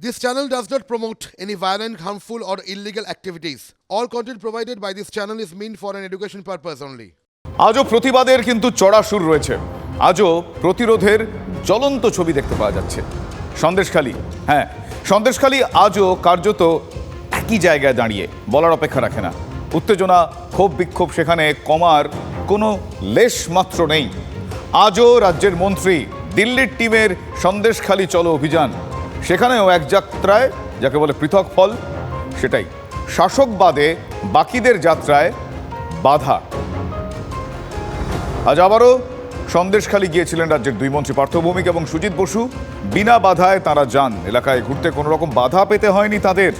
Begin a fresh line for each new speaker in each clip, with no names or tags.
This channel does not promote any violent, harmful, or illegal activities. All content provided by this channel is meant for an education purpose only.
আজও প্রতিবাদের কিন্তু চড়া সুর রয়েছে। আজও প্রতিরোধের জ্বলন্ত ছবি দেখতে পাওয়া যাচ্ছে। সন্দেশখালী হ্যাঁ সন্দেশখালী আজও কার্যত একই জায়গায় দাঁড়িয়ে বলার অপেক্ষা রাখে না। উত্তেজনা ক্ষোভ বিক্ষোভ সেখানে কমার কোনো লেশ মাত্র নেই। আজও রাজ্যের মন্ত্রী দিল্লির টিমের সন্দেশখালী চলো অভিযান। সেখানেও এক যাত্রায়, যাকে বলে পৃথক ফল, সেটাই। শাসক বাদে বাকিদের যাত্রায় বাধা। আজ আবারও সন্দেশখালী গিয়েছিলেন রাজ্যের দুই মন্ত্রী পার্থ ভৌমিক এবং সুজিত বসু। বিনা বাধায় তারা যান। এলাকায় ঘুরতে কোনো রকম বাধা পেতে হয়নি তাদের।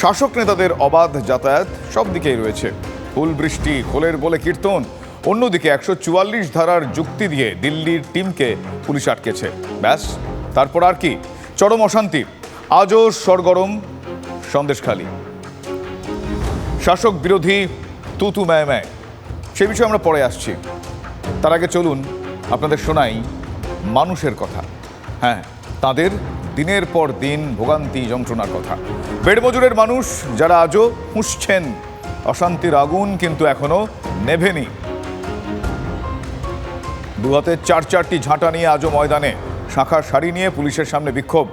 শাসক নেতাদের অবাধ যাতায়াত সব দিকেই রয়েছে। ফুল বৃষ্টি, খোলের বলে কীর্তন, অন্যদিকে একশো চুয়াল্লিশ ধারার যুক্তি দিয়ে দিল্লির টিমকে পুলিশ আটকেছে। ব্যাস, তারপর আর কি? চরম অশান্তি। আজও সরগরম সন্দেশখালী শাসক বিরোধী তুতু ম্যায় ম্যায়। সে বিষয়ে আমরা পরে আসছি। তার আগে চলুন আপনাদের শোনাই মানুষের কথা। হ্যাঁ তাদের দিনের পর দিন ভোগান্তি যন্ত্রণার কথা। বেড়মজুরের মানুষ যারা আজও পুষছেন, অশান্তির আগুন কিন্তু এখনও নেভেনি। দু হাতে চার চারটি ঝাঁটা নিয়ে আজও ময়দানে শাখা শাড়ি নিয়ে পুলিশের সামনে বিক্ষোভ।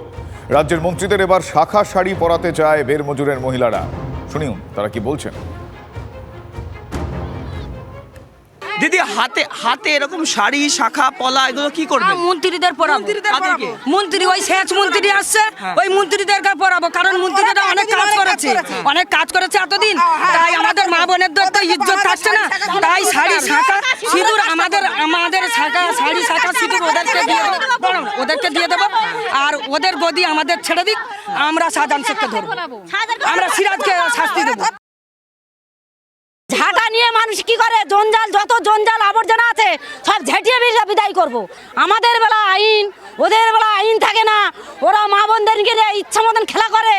রাজ্যের মন্ত্রীদের এবার শাখা শাড়ি পরাতে চায় বেড়মজুরের মহিলারা। শুনিউন তারা কি বলছেন?
দিদি হাতে হাতে এরকম শাড়ি শাখা পলা এগুলো কি করবে?
হ্যাঁ, মন্ত্রীদের
কাদেরকে?
মন্ত্রী ওই সেচ মন্ত্রী আসছে ওই মন্ত্রীদেরকে পরাবো কারণ মন্ত্রীরা অনেক কাজ করেছে। অনেক কাজ করেছে এতদিন। তাই আমাদের মা বোনেদের তো ইজ্জত থাকছে না। তাই শাড়ি শাখা সিঁদুর শাখা শাড়ি শাখা সিঁদুর ওদেরকে দিয়ে দেবো। ওদেরকে দিয়ে দেবো। আর ওদের গদি আমাদের ছেড়ে দিক। আমরা শাহজাহান শেখকে ধরবো। আমরা সিরাজকে শাস্তি দেবো।
ঝাঁটা নিয়ে মানুষ কি করে? জঞ্জাল যত জঞ্জাল আবর্জনা আছে সব ঝেঁটিয়ে বিদা- বিদায় করব। আমাদের বেলা আইন ওদের বেলা আইন থাকে না। ওরা মা বোনদের গেলে ইচ্ছা মতন খেলা করে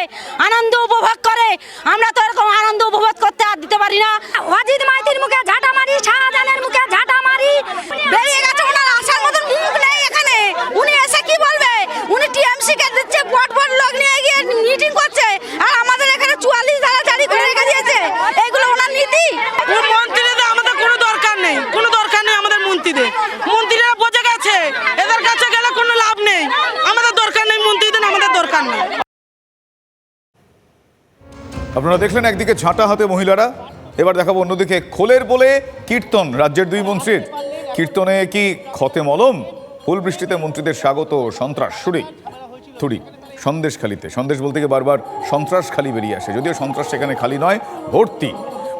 আনন্দ উপভোগ করে। আমরা তো এরকম আনন্দ উপভোগ করতে আর দিতে পারি না। অজিত মাইতির মুখে ঝাঁটা মারি শাহজাহানের মুখে ঝাঁটা মারি বেরিয়ে গেছে ওনার আসার মতন মুখ নেই এখানে উনি এসে কি বলবে উনি টিএমসি কে দিচ্ছে বট বট লোক নিয়ে গিয়ে মিটিং করছে আর আমাদের এখানে চুয়াল্লিশ ধারা জারি করে রেখে দিয়েছে এইগুলো ওনার নীতি
মন্ত্রীদের আমাদের কোনো দরকার নেই কোনো দরকার নেই আমাদের মন্ত্রীদের মন্ত্রীরা বোঝে গেছে এদের কাছে গেলে কোনো লাভ নেই আমাদের দরকার নেই মন্ত্রীদের আমাদের দরকার নেই
আপনারা দেখলেন একদিকে ঝাঁটা হাতে মহিলারা, এবার দেখাবো অন্যদিকে খোলের বলে কীর্তন রাজ্যের দুই মন্ত্রীর। কীর্তনে কি ক্ষতে মলম? ফুল বৃষ্টিতে মন্ত্রীদের স্বাগত, সন্ত্রাস সুরি থুড়ি সন্দেশখালিতে সন্দেশ বলতে গিয়ে বারবার সন্ত্রাস খালি বেরিয়ে আসে। যদিও সন্ত্রাস সেখানে খালি নয়, ভর্তি।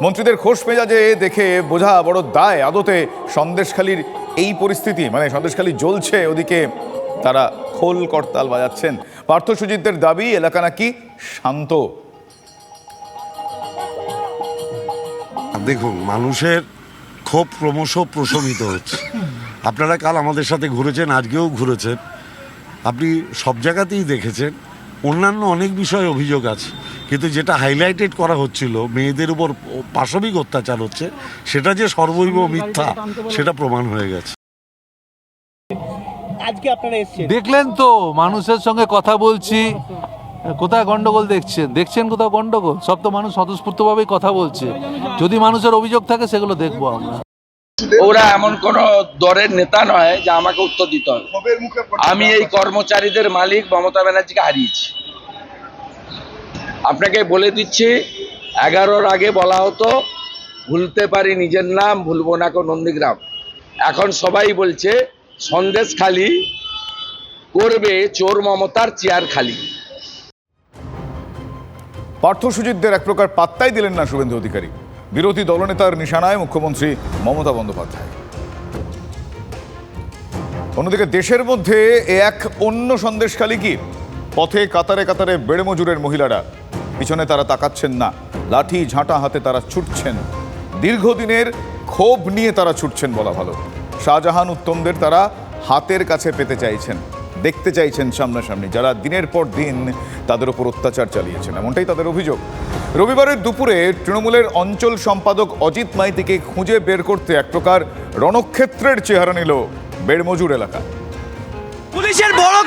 মন্ত্রীদের খোশ মেজাজে দেখে বোঝা বড় দায়। আদতে সন্দেশখালির এই পরিস্থিতি মানে সন্দেশখালি জ্বলছে, ওদিকে তারা খোল করতাল বাজাচ্ছেন। পার্থ সুজিতদের দাবি, এলাকা নাকি শান্ত।
দেখুন মানুষের ক্ষোভ ক্রমশ প্রশমিত হচ্ছে। আপনারা কাল আমাদের সাথে ঘুরেছেন আজকেও ঘুরেছেন। আপনি সব জায়গাতেই দেখেছেন অন্যান্য অনেক বিষয়ে অভিযোগ আছে। কিন্তু যেটা হাইলাইটেড করা হচ্ছিল মেয়েদের উপর পাশবিক অত্যাচার হচ্ছে সেটা যে সর্বৈব মিথ্যা সেটা প্রমাণ হয়ে গেছে।
দেখলেন তো মানুষের সঙ্গে কথা বলছি। কোথায় গন্ডগোল দেখছেন? দেখছেন কোথাও গন্ডগোল? সব তো মানুষ স্বতঃস্ফূর্তভাবেই কথা বলছে। যদি মানুষের অভিযোগ থাকে, সেগুলো দেখব আমরা।
ওরা এমন কোন দরের নেতা নয় যে আমাকে উত্তর দিতে হবে। আমি এই কর্মচারীদের মালিক মমতা ব্যানার্জিকে হারিয়েছি। আপনাকে বলে দিচ্ছি, এগারোর আগে বলা হতো, ভুলতে পারি নিজের নাম, ভুলবো না কো নন্দীগ্রাম। এখন সবাই বলছে, সন্দেশ খালি করবে চোর মমতার চেয়ার খালি।
পার্থ সুজিতদের এক প্রকার পাত্তাই দিলেন না শুভেন্দু অধিকারী। বিরোধী দলনেতার নিশানায় মুখ্যমন্ত্রী মমতা বন্দ্যোপাধ্যায়। অন্যদিকে দেশের মধ্যে এক অন্য সন্দেশখালী কি? পথে কাতারে কাতারে বেড়ে মজুরের মহিলারা। পিছনে তারা তাকাচ্ছেন না। লাঠি ঝাঁটা হাতে তারা ছুটছেন। দীর্ঘদিনের ক্ষোভ নিয়ে তারা ছুটছেন বলা ভালো। শাহজাহান উত্তমদের তারা হাতের কাছে পেতে চাইছেন। দেখতে চাইছেন সামনাসামনি, যারা দিনের পর দিন তাদের ওপর অত্যাচার চালিয়েছেন, এমনটাই তাদের অভিযোগ। রবিবারের দুপুরে তৃণমূলের অঞ্চল সম্পাদক অজিত মাইতিকে খুঁজে বের করতে এক প্রকার রণক্ষেত্রের চেহারা নিল বেড়মজুর এলাকা।
পুলিশের বড়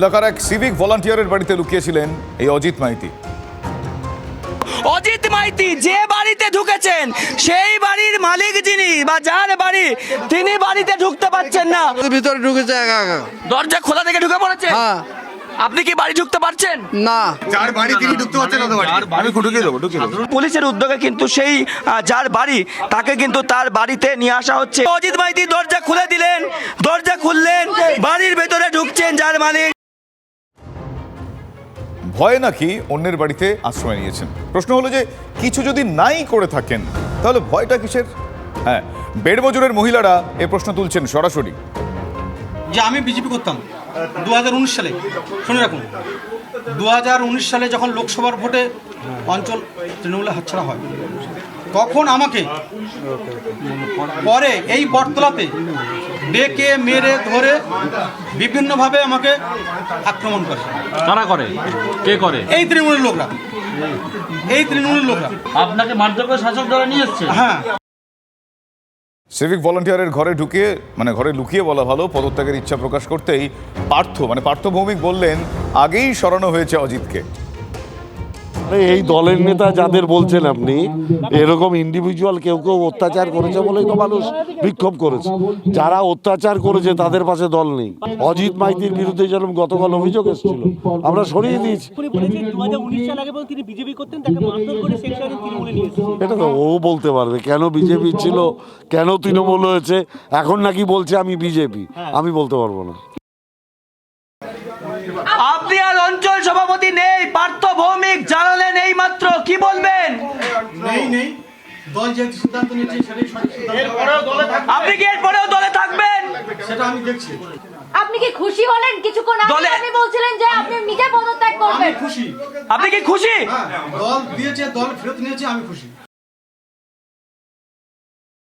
এলাকার এক সিভিক ভলান্টিয়ারের বাড়িতে লুকিয়েছিলেন এই অজিত মাইতি।
অজিত মাইতি যে বাড়িতে ঢুকেছেন সেই বাড়ির মালিক যিনি বা যার বাড়ি তিনি বাড়িতে ঢুকতে পারছেন না।
ভিতরে ঢুকেছে একা একা।
দরজা খোলা থেকে ঢুকে পড়েছে?
হ্যাঁ।
আপনি কি বাড়ি ঢুকতে পারছেন?
না।
পুলিশের উদ্যোগে কিন্তু সেই যার বাড়ি তাকে কিন্তু তার বাড়িতে নিয়ে আসা হচ্ছে। অজিত মাইতি দরজা খুলে দিলেন দরজা খুললেন বাড়ির ভেতরে ঢুকছেন যার মালিক।
ভয়ে নাকি অন্যের বাড়িতে আশ্রয় নিয়েছেন। প্রশ্ন হলো যে, কিছু যদি নাই করে থাকেন, তাহলে ভয়টা কিসের? হ্যাঁ বেড মজুরের মহিলারা এ প্রশ্ন তুলছেন সরাসরি।
যে আমি বিজেপি করতাম দু হাজার উনিশ সালে। শুনে রাখুন দু হাজার উনিশ সালে যখন লোকসভার ভোটে অঞ্চল তৃণমূলে হাতছাড়া হয় তখন আমাকে? পরে এই বটতলাতে ডেকে মেরে ধরে বিভিন্নভাবে আমাকে আক্রমণ করে।
কারা করে? কে করে?
এই তৃণমূলের লোকরা। এই তৃণমূলের লোকরা।
আপনাকে মারধর করে শাসক দলে নিয়ে এসছে?
হ্যাঁ।
সিভিক ভলান্টিয়ারের ঘরে ঢুকিয়ে মানে ঘরে লুকিয়ে বলা ভালো পদত্যাগের ইচ্ছা প্রকাশ করতেই পার্থ মানে পার্থ ভৌমিক বললেন আগেই সরানো হয়েছে অজিতকে।
এই দলের নেতা যাদের বলছেন আপনি এরকম ইন্ডিভিজুয়াল কেউ কেউ অত্যাচার করেছে বলেই তো মানুষ বিক্ষোভ করেছে। যারা অত্যাচার করেছে তাদের পাশে দল নেই। অজিত মাইতির বিরুদ্ধে যেরকম গতকাল অভিযোগ এসেছিল আমরা সরিয়ে দিয়েছি। এটা তো ও বলতে পারবে কেন বিজেপি ছিল কেন তৃণমূল হয়েছে এখন নাকি বলছে আমি বিজেপি আমি বলতে পারব না
আপনি আর অঞ্চল সভাপতি নেই পার্থ ভৌমিক জানালেন এই মাত্র কি বলবেন?
নেই নেই। দল যে সিদ্ধান্ত নিয়েছে সেটাই সঠিক সিদ্ধান্ত।
আপনি কি এরপরেও দলে থাকবেন?
সেটা আমি দেখছি।
আপনি কি খুশি হলেন? কিছুক্ষণ আগে
দলে-
আপনি বলছিলেন যে আপনি নিজে পদত্যাগ
আমি
করবেন
খুশি।
আপনি কি খুশি?
হ্যাঁ দল দিয়েছে দল ফেরত নিয়েছে আমি খুশি।